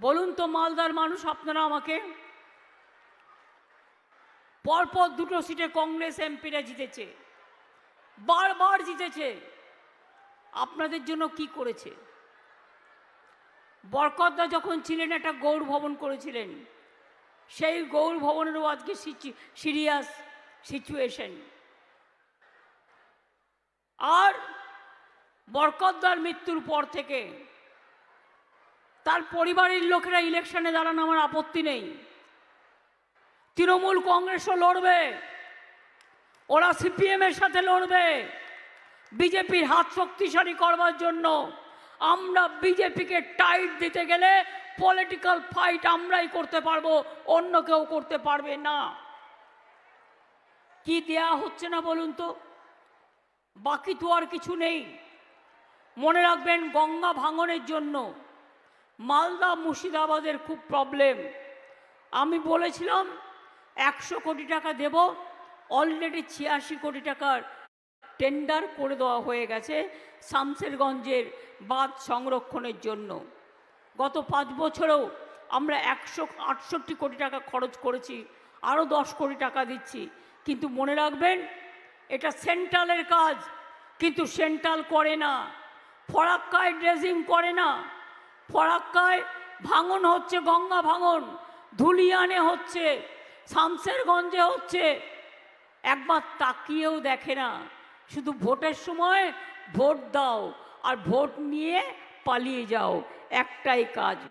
বলুন তো মালদার মানুষ, আপনারা আমাকে? পরপর দুটো সিটে কংগ্রেস এমপিরা জিতেছে। বারবার জিতেছে। আপনাদের জন্য কি করেছে? বরকতদা যখন ছিলেন, একটা গৌর ভবন করেছিলেন। সেই গৌর ভবনেরও আজকে সিরিয়াস সিচুয়েশন। আর বরকতদার মৃত্যুর পর থেকে তার পরিবারের লোকেরা ইলেকশনে দাঁড়ানো আমার আপত্তি নেই। তৃণমূল কংগ্রেসও লড়বে। ওরা সিপিএমের সাথে লড়বে। বিজেপির হাত শক্তিশালী করবার জন্য আমরা বিজেপিকে টাইট দিতে গেলে পলিটিক্যাল ফাইট আমরাই করতে পারব, অন্য কেউ করতে পারবে না। কি দেয়া হচ্ছে না বলুন তো? বাকি তো আর কিছু নেই। মনে রাখবেন গঙ্গা ভাঙনের জন্য মালদা মুর্শিদাবাদের খুব প্রবলেম আমি বলেছিলাম, একশো কোটি টাকা দেব অলরেডি ছিয়াশি কোটি টাকার টেন্ডার করে দেওয়া হয়ে গেছে শামসেরগঞ্জের বাঁধ সংরক্ষণের জন্য। গত পাঁচ বছরেও আমরা একশো আটষট্টি কোটি টাকা খরচ করেছি, আরও দশ কোটি টাকা দিচ্ছি। কিন্তু মনে রাখবেন, এটা সেন্ট্রালের কাজ, কিন্তু সেন্ট্রাল করে না, ফরাক্কায় ড্রেজিং করে না। ফরাক্কায় ভাঙন হচ্ছে, গঙ্গা ভাঙন, ধুলিয়ানে হচ্ছে, শামসেরগঞ্জে হচ্ছে। একবার তাকিয়েও দেখে না, শুধু ভোটের সময় ভোট দাও আর ভোট নিয়ে পালিয়ে যাও, একটাই কাজ।